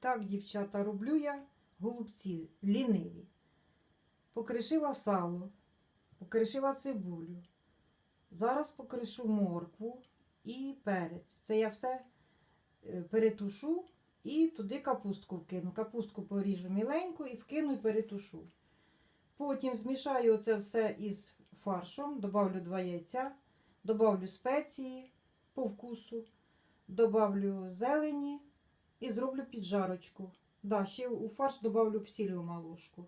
Так, дівчата, роблю я голубці ліниві. Покришила сало, покришила цибулю. Зараз покришу моркву і перець. Це я все е, перетушу і туди капустку вкину. Капустку поріжу міленько і вкину і перетушу. Потім змішаю це все із фаршом, добавлю два яйця, добавлю спеції по вкусу, добавлю зелені і зроблю піджарочку. Да, ще у фарш добавлю псіліума ложку,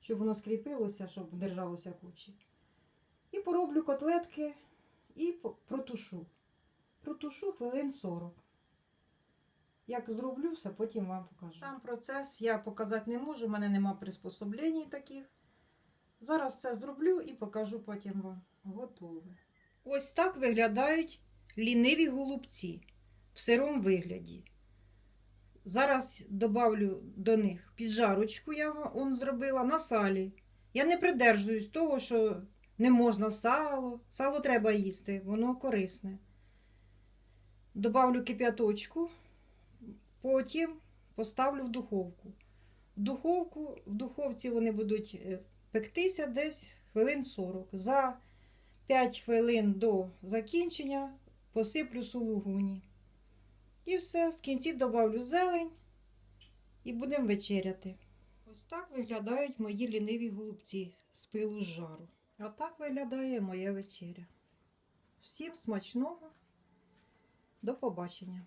щоб воно скріпилося, щоб держалося кучі. І пороблю котлетки і протушу. Протушу хвилин 40. Як зроблю все, потім вам покажу. Сам процес я показати не можу, в мене нема приспособлень таких. Зараз все зроблю і покажу потім вам. Готове. Ось так виглядають ліниві голубці в сирому вигляді. Зараз добавлю до них піджарочку, я он зробила на салі. Я не придержуюсь того, що не можна сало. Сало треба їсти, воно корисне. Добавлю кип'яточку, потім поставлю в духовку. В духовку, в духовці вони будуть е, пектися десь хвилин 40. За 5 хвилин до закінчення посиплю сулугуні. І все, в кінці добавлю зелень і будемо вечеряти. Ось так виглядають мої ліниві голубці з пилу з жару. А так виглядає моя вечеря. Всім смачного. До побачення.